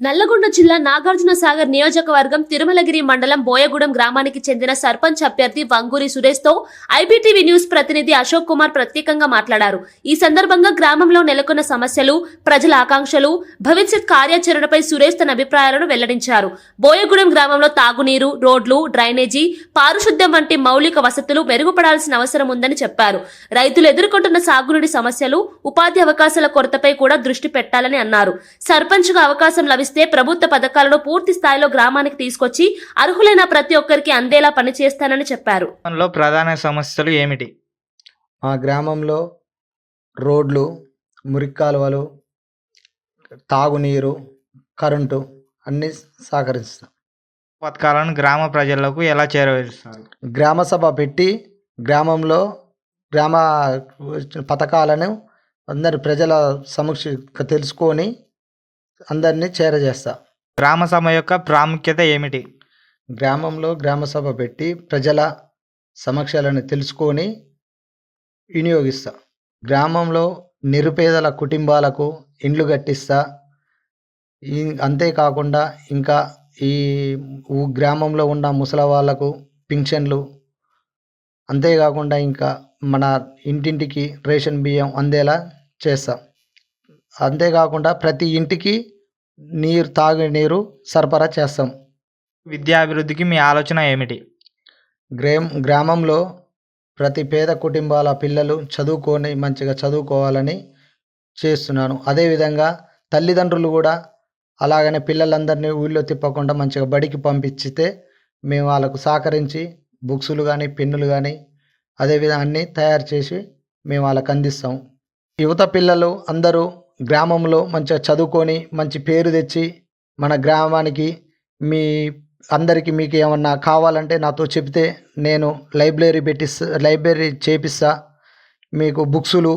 నల్లగొండ జిల్లా నాగార్జున సాగర్ నియోజకవర్గం తిరుమలగిరి మండలం బోయగూడెం గ్రామానికి చెందిన సర్పంచ్ అభ్యర్థి వంగూరి సురేష్తో ఐబీటీవీ న్యూస్ ప్రతినిధి అశోక్ కుమార్ ప్రత్యేకంగా మాట్లాడారు. ఈ సందర్భంగా గ్రామంలో నెలకొన్న సమస్యలు ప్రజల ఆకాంక్షలు భవిష్యత్ కార్యాచరణపై సురేష్ తన అభిప్రాయాలను వెల్లడించారు. బోయగూడెం గ్రామంలో తాగునీరు రోడ్లు డ్రైనేజీ పారిశుద్ధ్యం వంటి మౌలిక వసతులు మెరుగుపడాల్సిన అవసరం ఉందని చెప్పారు. రైతులు ఎదుర్కొంటున్న సాగునీటి సమస్యలు ఉపాధి అవకాశాల కొరతపై కూడా దృష్టి పెట్టాలని అన్నారు. సర్పంచ్గా అవకాశం లభిస్తే ప్రభుత్వ పథకాలను పూర్తి స్థాయిలో గ్రామానికి తీసుకొచ్చి అర్హులైన ప్రతి ఒక్కరికి అందేలా పనిచేస్తానని చెప్పారు. ప్రధాన సమస్యలు ఏమిటి? మా గ్రామంలో రోడ్లు మురికి కాలువలు తాగునీరు కరెంటు అన్నీ సహకరిస్తాం. పథకాలను గ్రామ ప్రజలకు ఎలా చేరవేస్తారు గ్రామ సభ పెట్టి గ్రామంలో గ్రామ పథకాలను అందరి ప్రజల సమక్ష తెలుసుకొని అందరినీ చేరజేస్తా. గ్రామ సభ యొక్క ప్రాముఖ్యత ఏమిటి? గ్రామంలో గ్రామ సభ పెట్టి ప్రజల సమస్యలను తెలుసుకొని వినియోగిస్తా. గ్రామంలో నిరుపేదల కుటుంబాలకు ఇండ్లు కట్టిస్తా. అంతేకాకుండా ఇంకా ఈ గ్రామంలో ఉన్న ముసలి వాళ్ళకు పింఛన్లు. అంతేకాకుండా ఇంకా మన ఇంటింటికి రేషన్ బియ్యం అందేలా చేస్తాం. అంతేకాకుండా ప్రతి ఇంటికి నీరు తాగే నీరు సరఫరా చేస్తాం. విద్యాభివృద్ధికి మీ ఆలోచన ఏమిటి? గ్రామ్ గ్రామంలో ప్రతి పేద కుటుంబాల పిల్లలు చదువుకొని మంచిగా చదువుకోవాలని చేస్తున్నాను. అదేవిధంగా తల్లిదండ్రులు కూడా అలాగనే పిల్లలందరినీ ఊళ్ళో తిప్పకుండా మంచిగా బడికి పంపించితే మేము వాళ్ళకు సహకరించి బుక్సులు కానీ పెన్నులు కానీ అదేవిధంగా అన్నీ తయారు చేసి మేము వాళ్ళకి అందిస్తాం. యువత పిల్లలు అందరూ గ్రామంలో మంచిగా చదువుకొని మంచి పేరు తెచ్చి మన గ్రామానికి మీ అందరికీ మీకు ఏమన్నా కావాలంటే నాతో చెప్తే నేను లైబ్రరీ పెట్టిస్తా లైబ్రరీ చేపిస్తా. మీకు బుక్సులు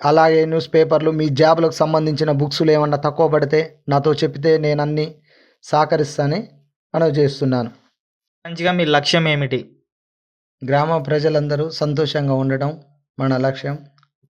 అలాగే న్యూస్ పేపర్లు మీ జాబ్లకు సంబంధించిన బుక్సులు ఏమన్నా తక్కువ పడితే నాతో చెప్తే నేను అన్నీ సహకరిస్తానని మనవి చేస్తున్నాను. మంచిగా మీ లక్ష్యం ఏమిటి? గ్రామ ప్రజలందరూ సంతోషంగా ఉండడం మన లక్ష్యం.